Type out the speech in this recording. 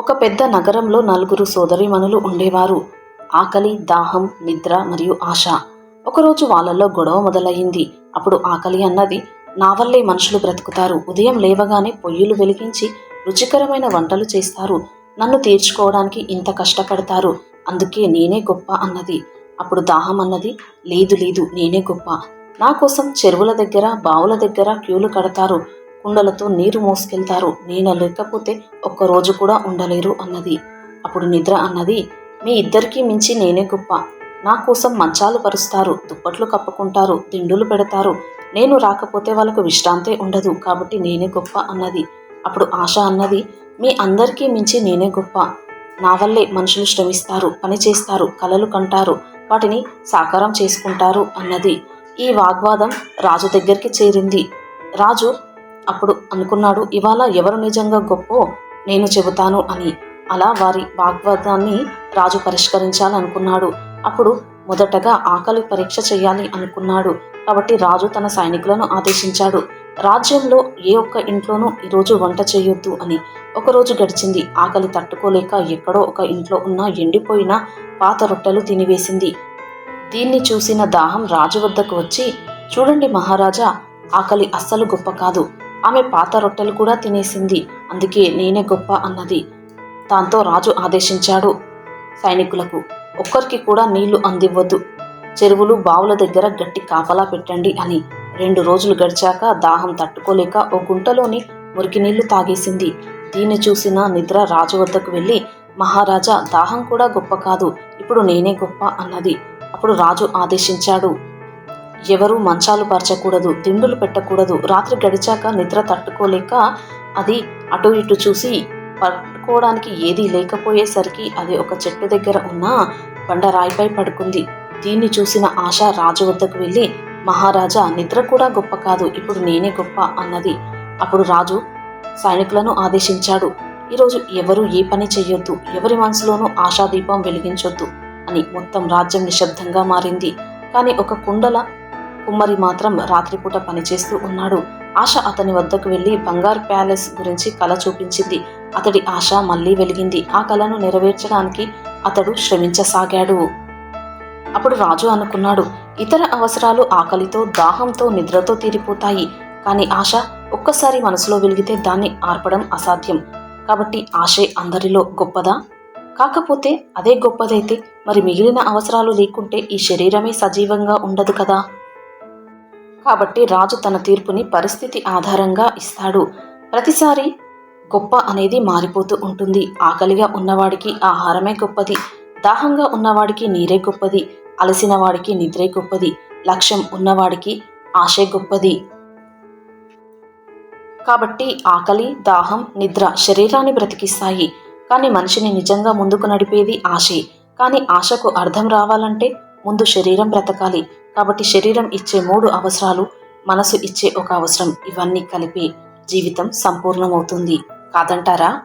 ఒక పెద్ద నగరంలో నలుగురు సోదరిమణులు ఉండేవారు. ఆకలి దాహం నిద్ర మరియు ఆశ. ఒకరోజు వాళ్ళల్లో గొడవ మొదలయ్యింది. అప్పుడు ఆకలి అన్నది నా వల్లే మనుషులు బ్రతుకుతారు. ఉదయం లేవగానే పొయ్యిలు వెలిగించి రుచికరమైన వంటలు చేస్తారు. నన్ను తీర్చుకోవడానికి ఇంత కష్టపడతారు. అందుకే నేనే గొప్ప అన్నది. అప్పుడు దాహం అన్నది లేదు లేదు నేనే గొప్ప. నా కోసం చెరువుల దగ్గర బావుల దగ్గర క్యూలు కడతారు. కుండలతో నీరు మోసుకెళ్తారు. నేను లేకపోతే ఒక్క రోజు కూడా ఉండలేరు అన్నది. అప్పుడు నిద్ర అన్నది మీ ఇద్దరికీ మించి నేనే గొప్ప. నా కోసం మంచాలు పరుస్తారు దుప్పట్లు కప్పుకుంటారు తిండులు పెడతారు. నేను రాకపోతే వాళ్ళకు విశ్రాంతే ఉండదు కాబట్టి నేనే గొప్ప అన్నది. అప్పుడు ఆశ అన్నది మీ అందరికీ మించి నేనే గొప్ప. నా వల్లే మనుషులు శ్రమిస్తారు పని చేస్తారు కలలు కంటారు వాటిని సాకారం చేసుకుంటారు అన్నది. ఈ వాగ్వాదం రాజు దగ్గరికి చేరింది. రాజు అప్పుడు అనుకున్నాడు ఇవాళ ఎవరు నిజంగా గొప్పో నేను చెబుతాను అని. అలా వారి వాగ్వాదాన్ని రాజు పరిష్కరించాలనుకున్నాడు. అప్పుడు మొదటగా ఆకలి పరీక్ష చేయాలి అనుకున్నాడు. కాబట్టి రాజు తన సైనికులను ఆదేశించాడు. రాజ్యంలో ఏ ఒక్క ఇంట్లోనూ ఈరోజు వంట చేయొద్దు అని. ఒకరోజు గడిచింది. ఆకలి తట్టుకోలేక ఎక్కడో ఒక ఇంట్లో ఉన్న ఎండిపోయిన పాత రొట్టెలు తినివేసింది. దీన్ని చూసిన దాహం రాజు వద్దకు వచ్చి చూడండి మహారాజా ఆకలి అస్సలు గొప్ప కాదు. ఆమె పాత రొట్టెలు కూడా తినేసింది. అందుకే నేనే గొప్ప అన్నది. దాంతో రాజు ఆదేశించాడు సైనికులకు ఒక్కరికి కూడా నీళ్ళు అందివ్వద్దు. చెరువులు బావుల దగ్గర గట్టి కాపలా పెట్టండి అని. రెండు రోజులు గడిచాక దాహం తట్టుకోలేక ఓ గుంటలోని మురికి నీళ్ళు తాగేసింది. దీన్ని చూసిన నిద్ర రాజు వద్దకు వెళ్ళి మహారాజా దాహం కూడా గొప్ప కాదు. ఇప్పుడు నేనే గొప్ప అన్నది. అప్పుడు రాజు ఆదేశించాడు ఎవరు మంచాలు పరచకూడదు దిండులు పెట్టకూడదు రాత్రి గడిచాక నిద్ర తట్టుకోలేక అది అటు ఇటు చూసి పట్టుకోవడానికి ఏదీ లేకపోయేసరికి అది ఒక చెట్టు దగ్గర ఉన్న బండరాయిపై పడుకుంది. దీన్ని చూసిన ఆశ రాజు వద్దకు వెళ్ళి మహారాజా నిద్ర కూడా గొప్ప కాదు ఇప్పుడు నేనే గొప్ప అన్నది. అప్పుడు రాజు సైనికులను ఆదేశించాడు ఈరోజు ఎవరు ఏ పని చెయ్యొద్దు ఎవరి మనసులోనూ ఆశాదీపం వెలిగించొద్దు అని మొత్తం రాజ్యం నిశ్శబ్దంగా మారింది. కానీ ఒక కుండల కుమ్మరి మాత్రం రాత్రిపూట పనిచేస్తూ ఉన్నాడు. ఆశ అతని వద్దకు వెళ్ళి బంగారు ప్యాలెస్ గురించి కళ చూపించింది. అతడి ఆశ మళ్ళీ వెలిగింది. ఆ కళను నెరవేర్చడానికి అతడు శ్రమించసాగాడు. అప్పుడు రాజు అనుకున్నాడు ఇతర అవసరాలు ఆకలితో దాహంతో నిద్రతో తీరిపోతాయి. కానీ ఆశ ఒక్కసారి మనసులో వెలిగితే దాన్ని ఆర్పడం అసాధ్యం. కాబట్టి ఆశే అందరిలో గొప్పదా? కాకపోతే అదే గొప్పదైతే మరి మిగిలిన అవసరాలు లేకుంటే ఈ శరీరమే సజీవంగా ఉండదు కదా? కాబట్టి రాజు తన తీర్పుని పరిస్థితి ఆధారంగా ఇస్తాడు. ప్రతిసారి గొప్ప అనేది మారిపోతూ ఉంటుంది. ఆకలిగా ఉన్నవాడికి ఆహారమే గొప్పది. దాహంగా ఉన్నవాడికి నీరే గొప్పది. అలసిన వాడికి నిద్రే గొప్పది. లక్ష్యం ఉన్నవాడికి ఆశే గొప్పది. కాబట్టి ఆకలి దాహం నిద్ర శరీరాన్ని బ్రతికిస్తాయి. కానీ మనిషిని నిజంగా ముందుకు నడిపేది ఆశే. కానీ ఆశకు అర్థం రావాలంటే ముందు శరీరం బ్రతకాలి. కాబట్టి శరీరం ఇచ్చే మూడు అవసరాలు మనసు ఇచ్చే ఒక అవసరం ఇవన్నీ కలిపి జీవితం సంపూర్ణమవుతుంది. కాదంటారా?